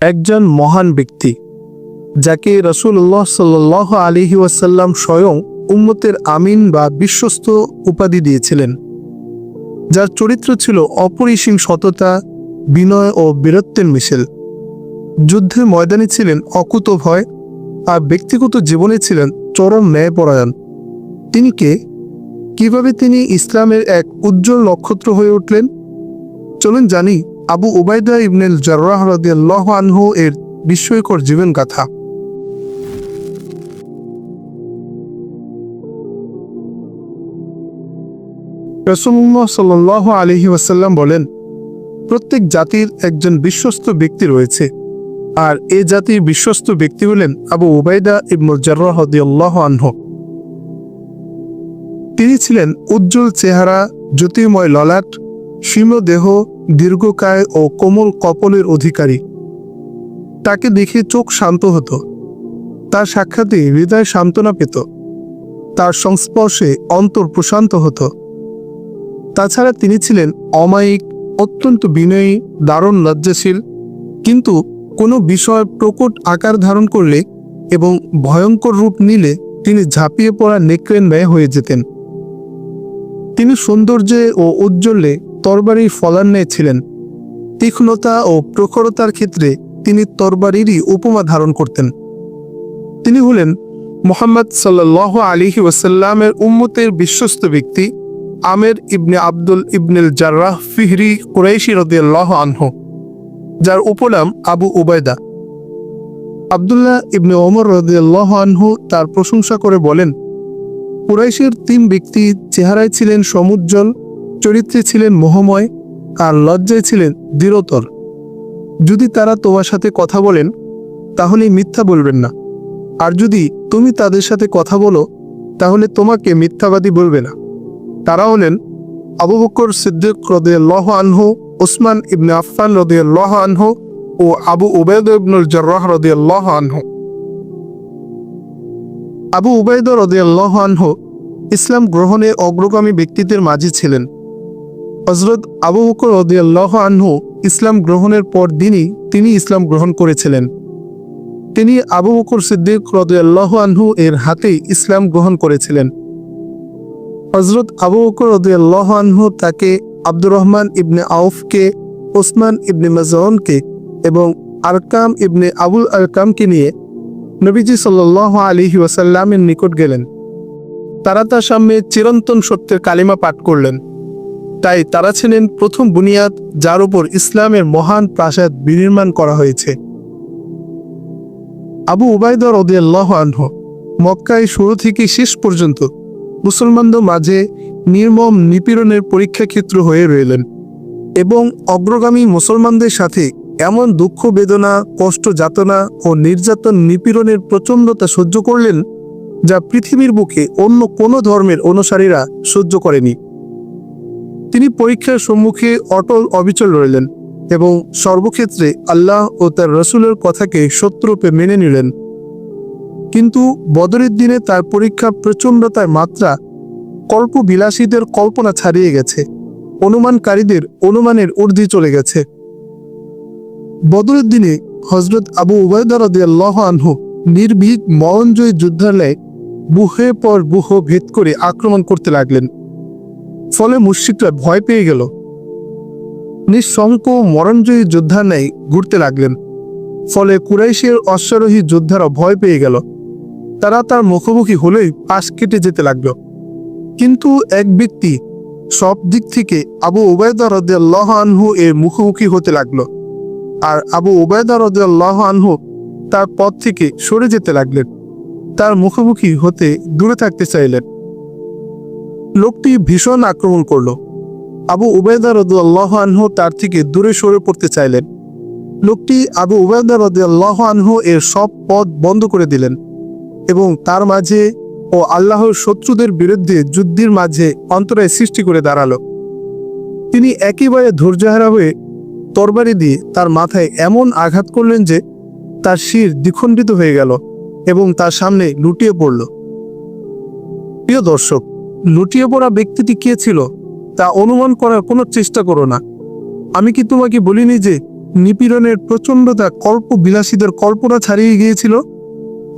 একজন মহান ব্যক্তি, যাকে রসুল্লাহ সাল আলিহি ওয়াসাল্লাম স্বয়ং উম্মতের আমিন বা বিশ্বস্ত উপাধি দিয়েছিলেন। যার চরিত্র ছিল অপরিসীম সততা, বিনয় ও বীরত্বের মিশেল। যুদ্ধের ময়দানে ছিলেন অকুত ভয় আর ব্যক্তিগত জীবনে ছিলেন চরম ন্যায়পরায়ণ। তিনি কে? কীভাবে তিনি ইসলামের এক উজ্জ্বল নক্ষত্র হয়ে উঠলেন? চলুন জানি আবু উবাইদা ইবনেল জার্রাহ রাদিয়াল্লাহু আনহু এর বিস্ময়কর জীবন গাথা রসুল্লাহ সাল আলহি ওয়াসাল্লাম বলেন, প্রত্যেক জাতির একজন বিশ্বস্ত ব্যক্তি রয়েছে, আর এ জাতির বিশ্বস্ত ব্যক্তি হলেন আবু উবাইদা ইবনুল জার্রাহ রাদিয়াল্লাহু আনহু। তিনি ছিলেন উজ্জ্বল চেহারা, জ্যোতির্ময় ললাট সীম দেহ দীর্ঘকায় ও কোমল কপলের অধিকারী। তাকে দেখে চোখ শান্ত হতো। তার সাক্ষাতে হৃদয় সান্ত্বনা পেত। তার সংস্পর্শে অন্তর প্রশান্ত হতো। তাছাড়া তিনি ছিলেন অমায়িক, অত্যন্ত বিনয়ী, দারুণ লজ্জাশীল, কিন্তু কোনো বিষয় প্রকট আকার ধারণ করলে এবং ভয়ঙ্কর রূপ নিলে তিনি ঝাঁপিয়ে পড়া নেকড়েন ব্যয় হয়ে যেতেন। তিনি সৌন্দর্যে ও উজ্জ্বলে তরবারি ফলান্নে ছিলেন। তীক্ষ্ণতা ও প্রখরতার ক্ষেত্রে তিনি তরবারিরই উপমা ধারণ করতেন। তিনি হলেন মোহাম্মদ সাল্লাহ আলিহি ওয়াসাল্লামের উম্মতের বিশ্বস্ত ব্যক্তি আমের ইবনে আব্দুল ইবনুল জার্রাহ ফিহরি কুরাইশি রদিয়াল্লাহ আনহু, যার উপনাম আবু উবায়দা। আবদুল্লাহ ইবনে ওমর রদিয়াল্লাহ আনহু তার প্রশংসা করে বলেন, কুরাইশের তিন ব্যক্তি চেহারায় ছিলেন সমুজ্জ্বল চরিত্রে ছিলেন মোহময়, আর লজ্জায় ছিলেন দৃঢ়তর। যদি তারা তোমার সাথে কথা বলেন তাহলে মিথ্যা বলবেন না। আর যদি তুমি তাদের সাথে কথা বলো, তাহলে তোমাকে মিথ্যাবাদী বলবে না। তারা হলেন আবু বকর সিদ্দিক লহ আনহু ওসমান ইবনে আফফান লহ আনহু ও আবু উবেদ ইবনুল জার্রাহ লহ আনহু। আবু উবাইদ রদিয়াল্লাহ আনহু ইসলাম গ্রহণে অগ্রগামী ব্যক্তিদের মাঝে ছিলেন। হজরত আবু বকর রদিয়াল্লাহ আনহু ইসলাম গ্রহণের পর দিনই তিনি ইসলাম গ্রহণ করেছিলেন। তিনি আবু বকর সিদ্দিক রদিয়াল্লাহ আনহু এর হাতেই ইসলাম গ্রহণ করেছিলেন। হজরত আবু বকর রদিয়াল্লাহ আনহু তাকে আব্দুর রহমান ইবনে আউফকে, ওসমান ইবনে মাজনকে এবং আরকাম ইবনে আবুল আরকামকে নিয়ে নবীজি সাল্লাহ আলিহি ওয়াসাল্লামের নিকট গেলেন। তারা তার সামনে চিরন্তন সত্যের কালিমা পাঠ করলেন। তাই তারা ছিলেন প্রথম বুনিয়াদ যার উপর ইসলামের মহান প্রাসাদ বিনির্মাণ করা হয়েছে। আবু উবাইদর রদিয়াল্লাহ আনহু মক্কায় শুরু থেকে শেষ পর্যন্ত মুসলমানদের মাঝে নির্মম নিপীড়নের পরীক্ষা ক্ষেত্র হয়ে রইলেন এবং অগ্রগামী মুসলমানদের সাথে এমন দুঃখ বেদনা, কষ্ট যাতনা ও নির্যাতন নিপীড়নের প্রচণ্ডতা সহ্য করলেন যা পৃথিবীর বুকে অন্য কোনো ধর্মের অনুসারীরা সহ্য করেনি। তিনি পরীক্ষার সম্মুখে অটল অবিচল রইলেন এবং সর্বক্ষেত্রে আল্লাহ ও তার রসুলের কথাকে সত্যরূপে মেনে নিলেন। কিন্তু বদরের দিনে তার পরীক্ষা প্রচণ্ডতার মাত্রা কল্পবিলাসীদের কল্পনা ছাড়িয়ে গেছে। অনুমানকারীদের অনুমানের ঊর্ধ্বে চলে গেছে। বদরের দিনে হজরত আবু উবায়দারদিয়াল্লাহ আনহু নির্ভীক মরণজয়ী যুদ্ধার ন্যায় বুহে পর বুহ ভেদ করে আক্রমণ করতে লাগলেন। ফলে মুশ্রিকরা ভয় পেয়ে গেল। নিঃশঙ্ক মরণজয়ী যোদ্ধা ন্যায় ঘুরতে লাগলেন। ফলে কুরাইশের অশ্বারোহী যোদ্ধারা ভয় পেয়ে গেল। তারা তার মুখোমুখি হলেই পাশ কেটে যেতে লাগল। কিন্তু এক ব্যক্তি সব দিক থেকে আবু উবায়দা রদিয়াল্লাহ আনহু এর মুখোমুখি হতে লাগল। আর আবু উবায়দা রদিয়াল্লাহ আনহু তার পথ থেকে সরে যেতে লাগলেন। তার মুখোমুখি হতে দূরে থাকতে চাইলেন। লোকটি ভীষণ আক্রমণ করল। আবু উবায়দা রদুল্লাহ আনহু তার থেকে দূরে সরে পড়তে চাইলেন। লোকটি আবু উবায়দা রদুল্লাহ আনহু এর সব পথ বন্ধ করে দিলেন এবং তার মাঝে ও আল্লাহর শত্রুদের বিরুদ্ধে যুদ্ধের মাঝে অন্তরায় সৃষ্টি করে দাঁড়াল। তিনি একেবারে ধৈর্যহারা হয়ে তরবারি দিয়ে তার মাথায় এমন আঘাত করলেন যে তার শির দ্বিখণ্ডিত হয়ে গেল এবং তার সামনে লুটিয়ে পড়ল। প্রিয় দর্শক লুটিয়ে পড়া ব্যক্তিটি কে ছিল, তা অনুমান করার কোনো চেষ্টা করো না। আমি কি তোমাকে বলিনি যে নিপীড়নের প্রচণ্ডতা কল্প বিলাসীদের কল্পনা ছাড়িয়ে গিয়েছিল?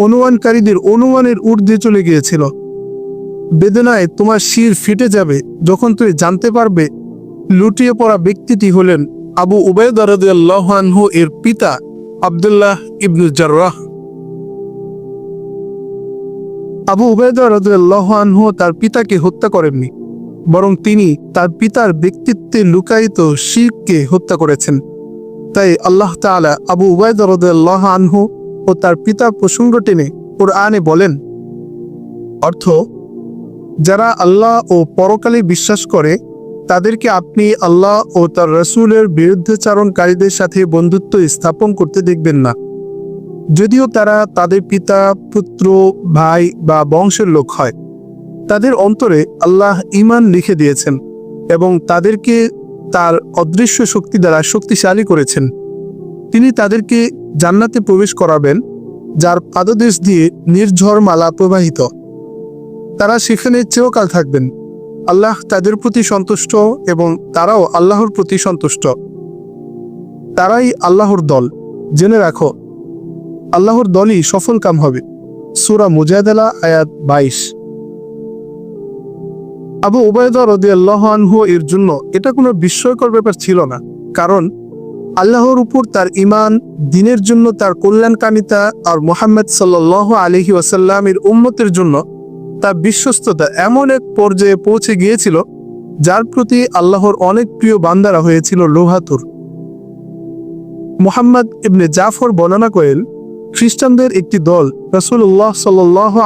অনুমানকারীদের অনুমানের ঊর্ধ্বে চলে গিয়েছিল। বেদনায় তোমার শির ফেটে যাবে যখন তুমি জানতে পারবে লুটিয়ে পড়া ব্যক্তিটি হলেন আবু উবায়দ এর পিতা আব্দুল্লাহ ইবনু জার্রাহ। আবু রাদিয়াল্লাহু তার পিতাকে হত্যা করেননি, বরং তিনি তার পিতার ব্যক্তিত্বে লুকায়িত শিরকে হত্যা করেছেন। তাই আল্লাহ তাআলা আবু উবায়দা রাদিয়াল্লাহু আনহু ও তার পিতার প্রসঙ্গ টেনে কোরআনে বলেন, অর্থ, যারা আল্লাহ ও পরকালে বিশ্বাস করে, তাদেরকে আপনি আল্লাহ ও তার রসুলের বিরুদ্ধাচারণকারীদের সাথে বন্ধুত্ব স্থাপন করতে দেখবেন না। যদিও তারা তাদের পিতা, পুত্র, ভাই বা বংশের লোক হয়। তাদের অন্তরে আল্লাহ ইমান লিখে দিয়েছেন এবং তাদেরকে তার অদৃশ্য শক্তি দ্বারা শক্তিশালী করেছেন। তিনি তাদেরকে জান্নাতে প্রবেশ করাবেন, যার পাদদেশ দিয়ে নির্ঝর মালা প্রবাহিত। তারা সেখানে চিরকাল থাকবেন। আল্লাহ তাদের প্রতি সন্তুষ্ট এবং তারাও আল্লাহর প্রতি সন্তুষ্ট। তারাই আল্লাহর দল। জেনে রাখো আল্লাহর দলই সফল কাম হবে। সুরা মুজাদালা আয়াত বাইশ। আবু উবায়দা রদি আল্লাহ আনহু এর জন্য এটা কোনো বিস্ময়কর ব্যাপার ছিল না, কারণ আল্লাহর উপর তার ইমান দিনের জন্য তার কল্যাণকামিতা আর মোহাম্মদ সাল্লাহ আলহি ওয়াসাল্লামের উম্মতের জন্য তার বিশ্বস্ততা এমন এক পর্যায়ে পৌঁছে গিয়েছিল, যার প্রতি আল্লাহর অনেক প্রিয় বান্দারা হয়েছিল লোহাতুর। মোহাম্মদ ইবনে জাফর বর্ণনা করেন খ্রিস্টানদের একটি দল রসুল্লাহ সাল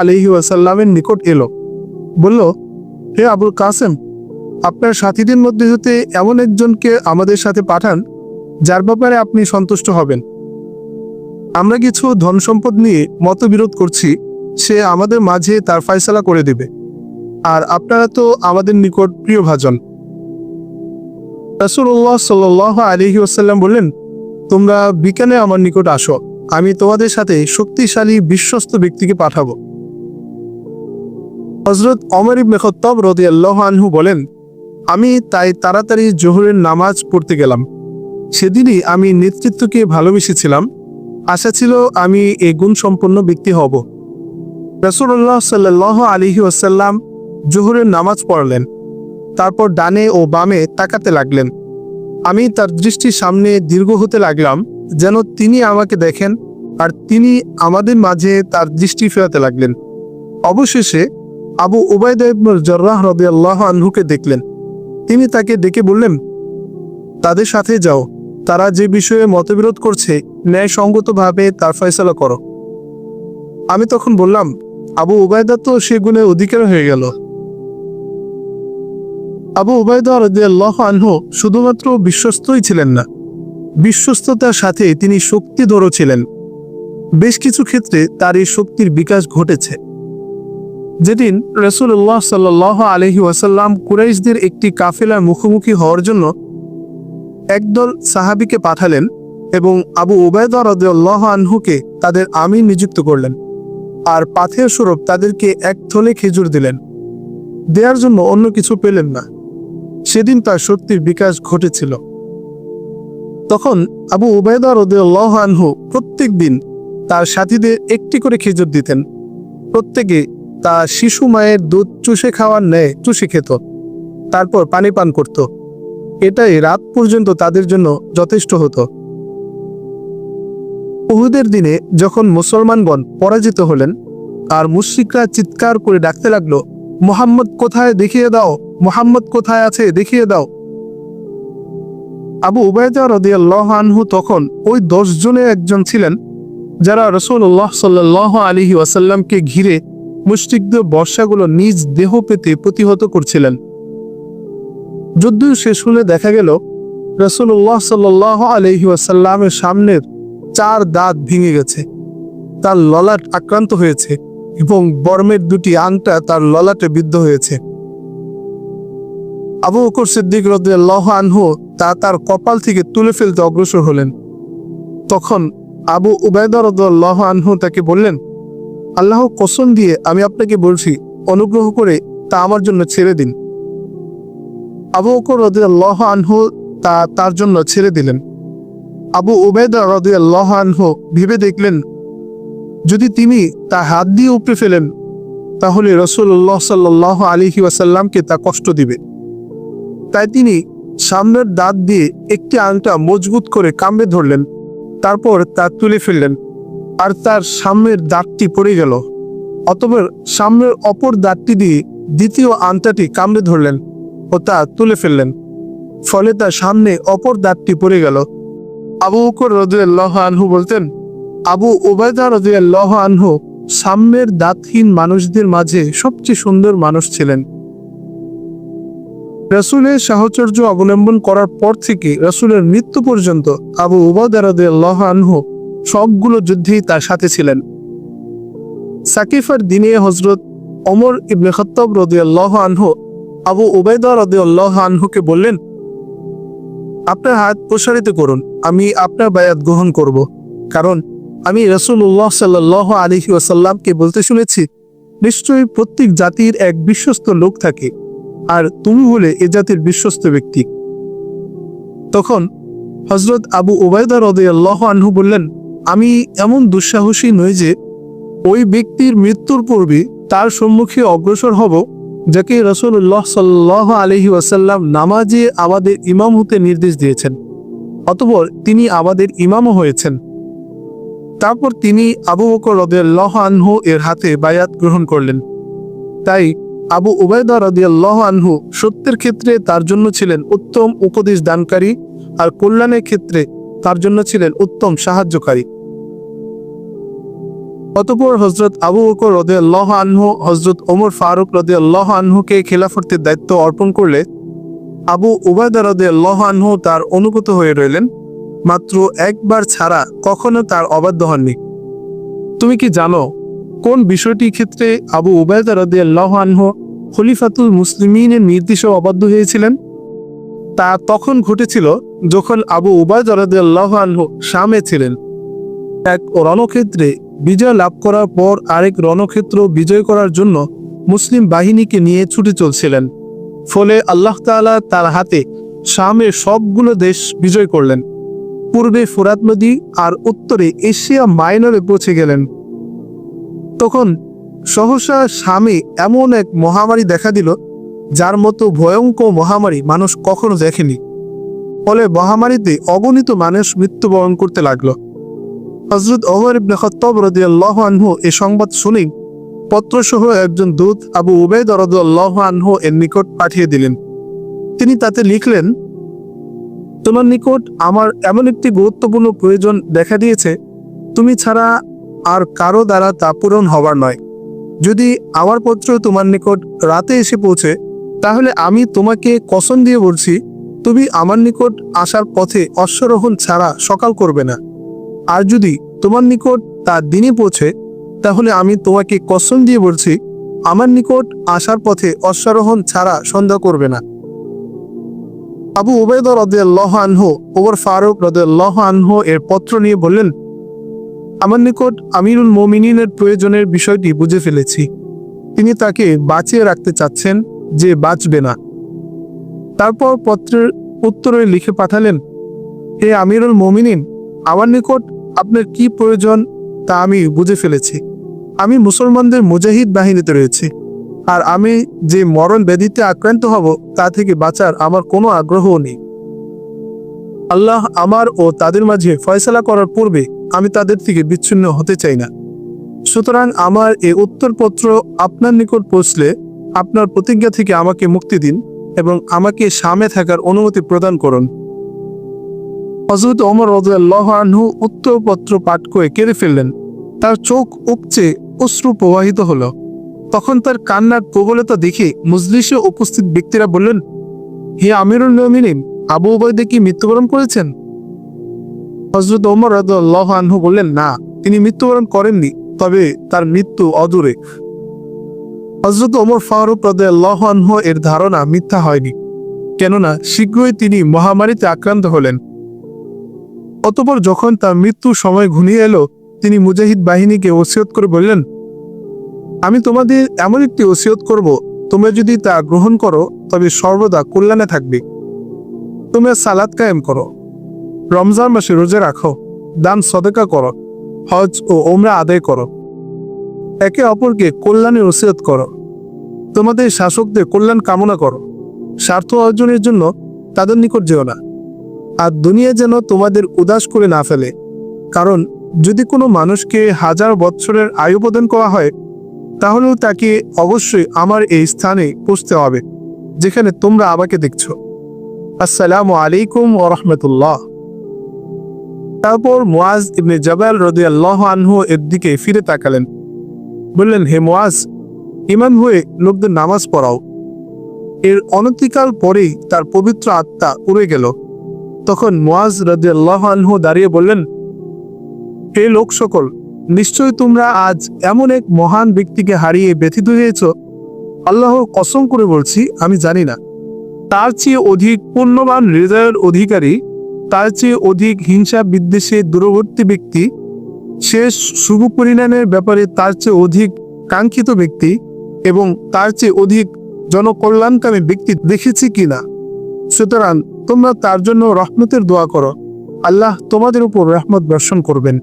আলহি ওয়াসাল্লামের নিকট এলো। বলল, হে আবুল কাসেম, আপনার সাথীদের মধ্যে হতে এমন একজনকে আমাদের সাথে পাঠান, যার ব্যাপারে আপনি সন্তুষ্ট হবেন। আমরা কিছু ধন সম্পদ নিয়ে মতবিরোধ করছি, সে আমাদের মাঝে তার ফয়সালা করে দেবে। আর আপনারা তো আমাদের নিকট প্রিয় ভাজন রসুল্লাহ সাল আলহি বললেন, তোমরা বিকালে আমার নিকট আসো। আমি তোমাদের সাথে শক্তিশালী, বিশ্বস্ত ব্যক্তিকে পাঠাবো। হজরত অমর ইবনে খত্তাব রদি আল্লাহ আনহু বলেন, আমি তাই তাড়াতাড়ি জোহরের নামাজ পড়তে গেলাম। সেদিনই আমি নেতৃত্বকে ভালোবেসেছিলাম। আশা ছিল আমি এ গুণ সম্পন্ন ব্যক্তি হব। রসুল্লাহ সাল্লাহ আলিহি ওয়াসাল্লাম জোহরের নামাজ পড়লেন। তারপর ডানে ও বামে তাকাতে লাগলেন। আমি তার দৃষ্টির সামনে দীর্ঘ হতে লাগলাম। যেন তিনি আমাকে দেখেন আর তিনি আমাদের মাঝে তার দৃষ্টি ফেরাতে লাগলেন। অবশেষে আবু ইবনুল জর্রাহ রাদিয়াল্লাহ আনহুকে দেখলেন। তিনি তাকে ডেকে বললেন, তাদের সাথে যাও। তারা যে বিষয়ে মতবিরোধ করছে, ন্যায়সঙ্গতভাবে তার ফয়সলা করো। আমি তখন বললাম, আবু উবায়দা তো সে গুণে অধিকার হয়ে গেল। আবু উবায়দা রাদিয়াল্লাহ আনহু শুধুমাত্র বিশ্বস্তই ছিলেন না বিশ্বস্ততার সাথে তিনি শক্তিধরও ছিলেন। বেশ কিছু ক্ষেত্রে তার এই শক্তির বিকাশ ঘটেছে। যেদিন রসুল্লাহ সাল আলহি ওয়াসাল্লাম কুরাইশদের একটি কাফেলার মুখোমুখি হওয়ার জন্য একদল সাহাবিকে পাঠালেন এবং আবু উবায়দা রদুল্লাহ আনহুকে তাদের আমির নিযুক্ত করলেন আর পাথেয় স্বরূপ তাদেরকে এক থলে খেজুর দিলেন। দেওয়ার জন্য অন্য কিছু পেলেন না। সেদিন তার শক্তির বিকাশ ঘটেছিল। তখন আবু উবায়দা রদুল্লাহ আনহু প্রত্যেক দিন তার সাথীদের একটি করে খেজুর দিতেন। প্রত্যেকে তা শিশু মায়ের দুধ চুষে খাওয়ার ন্যায় চুষে খেত। তারপর পানি পান করত। এটাই রাত পর্যন্ত তাদের জন্য যথেষ্ট হতো। উহুদের দিনে যখন মুসলমানগণ পরাজিত হলেন আর মুশ্রিকরা চিৎকার করে ডাকতে লাগল, মোহাম্মদ কোথায় দেখিয়ে দাও? মোহাম্মদ কোথায় আছে? দেখিয়ে দাও। আবু উবায়দা রদিয়াল্লাহ আনহু তখন ওই দশ জনের একজন ছিলেন, যারা রসুল্লাহ সাল্লাহ আলিহি ওয়াসাল্লামকে ঘিরে মুষ্টিকদ বর্ষাগুলো নিজ দেহ পেতে প্রতিহত করছিলেন। যুদ্ধ শেষ হলে দেখা গেল রসুল্লাহ সাল্লাহ আলহি ওয়াসাল্লামের সামনের চার দাঁত ভেঙে গেছে, তার ললাট আক্রান্ত হয়েছে এবং বর্মের দুটি আংটা তার ললাটে বিদ্ধ হয়েছে। আবু বকর সিদ্দিক রদাহ আনহু তা তার কপাল থেকে তুলে ফেলতে অগ্রসর হলেন। তখন আবু উবায়দা রদাহ আনহু তাকে বললেন, আল্লাহ কসম দিয়ে আমি আপনাকে বলছি, অনুগ্রহ করে তা আমার জন্য ছেড়ে দিন। আবু বকর রদাহ আনহু তা তার জন্য ছেড়ে দিলেন। আবু ওবেদা রদিয়াল্লাহ আনহু ভেবে দেখলেন, যদি তিনি তা হাত দিয়ে উপড়ে ফেলেন, তাহলে রসুল্লাহ সাল্লাহ আলিহি ওয়াসাল্লামকে তা কষ্ট দিবে। তাই তিনি সামনের দাঁত দিয়ে একটি আংটা মজবুত করে কামড়ে ধরলেন। তারপর তা তুলে ফেললেন আর তার সামনের দাঁতটি পড়ে গেল। অতপর সামনের অপর দাঁতটি দিয়ে দ্বিতীয় আংটাটি কামড়ে ধরলেন ও তা তুলে ফেললেন। ফলে তার সামনে অপর দাঁতটি পড়ে গেল। আবু বকর রদিয়াল্লাহ আনহু বলতেন, আবু ওবায়দা রদিয়াল্লাহ আনহু সাম্যের দাঁতহীন মানুষদের মাঝে সবচেয়ে সুন্দর মানুষ ছিলেন। রসুলের সাহচর্য অবলম্বন করার পর থেকে রসুলের মৃত্যু পর্যন্ত আবু রদিয়াল্লাহ আনহু সবগুলো যুদ্ধেই তার সাথে ছিলেন। সাকিফার দিনে হজরত অমর ইবনে খত্তাব রদিয়াল্লাহ আনহু আবু ওবায়দা রদিয়াল্লাহ আনহুকে বললেন, আপনার হাত প্রসারিত করুন, আমি আপনার বায়াত গ্রহণ করব। কারণ আমি রসুল্লাহ সাল্লাহ আলহি ওয়াসাল্লামকে বলতে শুনেছি, নিশ্চয়ই প্রত্যেক জাতির এক বিশ্বস্ত লোক থাকে। আর তুমি হলে এ জাতির বিশ্বস্ত ব্যক্তি। তখন হজরত আবু ওবায়দা রদাল্লাহ আনহু বললেন, আমি এমন দুঃসাহসী নই যে ওই ব্যক্তির মৃত্যুর পূর্বে তার সম্মুখে অগ্রসর হব, যাকে রসুল্লাহ সাল্লাহ আলহি ওয়াসাল্লাম নামাজে আমাদের ইমাম হতে নির্দেশ দিয়েছেন, অতপর তিনি আমাদের ইমামও হয়েছেন। তারপর তিনি আবু বকর রদিয়াল্লাহ আনহু এর হাতে বায়াত গ্রহণ করলেন। তাই আবু উবায়দা রদিয়াল্লাহ আনহু সত্যের ক্ষেত্রে তার জন্য ছিলেন উত্তম উপদেশ দানকারী আর কল্যাণের ক্ষেত্রে তার জন্য ছিলেন উত্তম সাহায্যকারী। অতপর হজরত আবু বকর রদিয়াল্লাহ আনহু হজরত ওমর ফারুক রদিয়াল্লাহ আনহুকে খেলাফতের দায়িত্ব অর্পণ করলে আবু উবায়দা রদিয়াল্লাহ আনহু তার অনুগত হয়ে রইলেন। মাত্র একবার ছাড়া কখনো তার অবাধ্য হননি। তুমি কি জানো কোন বিষয়টির ক্ষেত্রে আবু উবায়দা রদিয়াল্লাহ আনহু খলিফাতুল মুসলিমিনের নির্দেশে অবাধ্য হয়েছিলেন? তা তখন ঘটেছিল যখন আবু উবায়দা রদিয়াল্লাহ আনহু শামে ছিলেন। এক রণক্ষেত্রে বিজয় লাভ করার পর আরেক রণক্ষেত্র বিজয় করার জন্য মুসলিম বাহিনীকে নিয়ে ছুটে চলছিলেন। ফলে আল্লাহ তাআলা তার হাতে শামের সবগুলো দেশ বিজয় করলেন। পূর্বে ফুরাত নদী আর উত্তরে এশিয়া মাইনরে পৌঁছে গেলেন। তখন সহসা স্বামী এমন এক মহামারী দেখা দিল, যার মতো ভয়ঙ্কর মহামারী মানুষ কখনো দেখেনি। ফলে মহামারীতে অগণিত মানুষ মৃত্যুবরণ করতে লাগল। হজরত ওমর ইবনে খত্তাব রাদিয়াল্লাহু আনহু এ সংবাদ শুনেই পত্রসহ একজন দূত আবু উবাইদ রাদিয়াল্লাহু আনহু এর নিকট পাঠিয়ে দিলেন। তিনি তাতে লিখলেন, তোমার নিকট আমার এমন একটি গুরুত্বপূর্ণ প্রয়োজন দেখা দিয়েছে। তুমি ছাড়া আর কারও দ্বারা তা পূরণ হবার নয়। যদি আমার পত্র তোমার নিকট রাতে এসে পৌঁছে, তাহলে আমি তোমাকে কসম দিয়ে বলছি, তুমি আমার নিকট আসার পথে অশ্বারোহণ ছাড়া সকাল করবে না। আর যদি তোমার নিকট তা দিনে পৌঁছে, তাহলে আমি তোমাকে কসম দিয়ে বলছি, আমার নিকট আসার পথে অশ্বারোহণ ছাড়া সন্ধ্যা করবে না। আবু উবেদ রদিয়াল্লাহ আনহু, ওমর ফারুক রদিয়াল্লাহ আনহু এর পত্র নিয়ে বললেন আমার নিকট আমিরুল মোমিনের প্রয়োজনের বিষয়টি বুঝে ফেলেছি। তিনি তাকে বাঁচিয়ে রাখতে চাচ্ছেন যে বাঁচবে না। তারপর পত্রের উত্তরে লিখে পাঠালেন, হে আমিরুল মোমিনিন, আমার নিকট আপনার কি প্রয়োজন তা আমি বুঝে ফেলেছি। আমি মুসলমানদের মুজাহিদ বাহিনীতে রয়েছি, আর আমি যে মরণ ব্যাধিতে আক্রান্ত হব তা থেকে বাঁচার আমার কোনো আগ্রহও নেই। আল্লাহ আমার ও তাদের মাঝে ফয়সালা করার পূর্বে আমি তাদের থেকে বিচ্ছিন্ন হতে চাই না। সুতরাং আমার এই উত্তরপত্র আপনার নিকট পৌঁছলে আপনার প্রতিজ্ঞা থেকে আমাকে মুক্তি দিন এবং আমাকে সামে থাকার অনুমতি প্রদান করুন। হজরত রদুল্লাহ আনহু উত্তরপত্র পাঠ করে কেড়ে ফেললেন। তার চোখ উপচে অশ্রু প্রবাহিত হলো। তখন তার কান্নার প্রবলতা দেখে মজলিসে উপস্থিত ব্যক্তিরা বললেন, হে আমিরুল নমিনিন আবু উবাইদে কি মৃত্যুবরণ করেছেন? হজরত ওমর রদুল্লাহ আনহু বললেন, না, তিনি মৃত্যুবরণ করেননি, তবে তার মৃত্যু অদূরে। হজরত ওমর ফারুক রদুল্লাহ আনহু এর ধারণা মিথ্যা হয়নি, কেননা শীঘ্রই তিনি মহামারীতে আক্রান্ত হলেন। অতপর যখন তার মৃত্যুর সময় ঘনিয়ে এলো, তিনি মুজাহিদ বাহিনীকে ওসিয়ত করে বললেন, আমি তোমাদের এমন একটি ওসিয়ত করব, তোমরা যদি তা গ্রহণ করো, তবে সর্বদা কল্যাণে থাকবে। তোমরা সালাদ কায়েম করো। রমজান মাসে রোজা রাখো, দান সদেকা করো, হজ ও ওমরা আদায় করো। একে অপরকে কল্যাণের ওসিয়ত করো। তোমাদের শাসকদের কল্যাণ কামনা করো। স্বার্থ অর্জনের জন্য তাদের নিকট যেও না। আর দুনিয়া যেন তোমাদের উদাস করে না ফেলে। কারণ যদি কোনো মানুষকে হাজার বৎসরের আয়ু প্রদান করা হয়, তাহলেও তাকে অবশ্যই আমার এই স্থানে পৌঁছতে হবে, যেখানে তোমরা আমাকে দেখছ। আসসালামু আলাইকুম ও রহমতুল্লাহ। তারপর মোয়াজ ইবনে জাবাল রদিয়াল্লাহ আনহু এর দিকে ফিরে তাকালেন। বললেন, হে মোয়াজ ইমাম হয়ে লোকদের নামাজ পড়াও। এর অনতিকাল পরেই তার পবিত্র আত্মা উড়ে গেল। তখন মুয়াজ রদিয়াল্লাহ আনহু দাঁড়িয়ে বললেন, হে লোক সকল, নিশ্চয় তোমরা আজ এমন এক মহান ব্যক্তিকে হারিয়ে ব্যথিত হয়েছ। আল্লাহ কসম করে বলছি, আমি জানি না। তার চেয়ে অধিক পুণ্যবান হৃদয়ের অধিকারী তার চেয়ে অধিক হিংসা বিদ্বেষে দূরবর্তী ব্যক্তি, সে শুভ পরিণামের ব্যাপারে তার চেয়ে অধিক কাঙ্ক্ষিত ব্যক্তি এবং তার চেয়ে অধিক জনকল্যাণকামী ব্যক্তি দেখেছি কিনা সুতরাং তোমরা তার জন্য রহমতের দোয়া করো। আল্লাহ তোমাদের উপর রহমত বর্ষণ করবেন।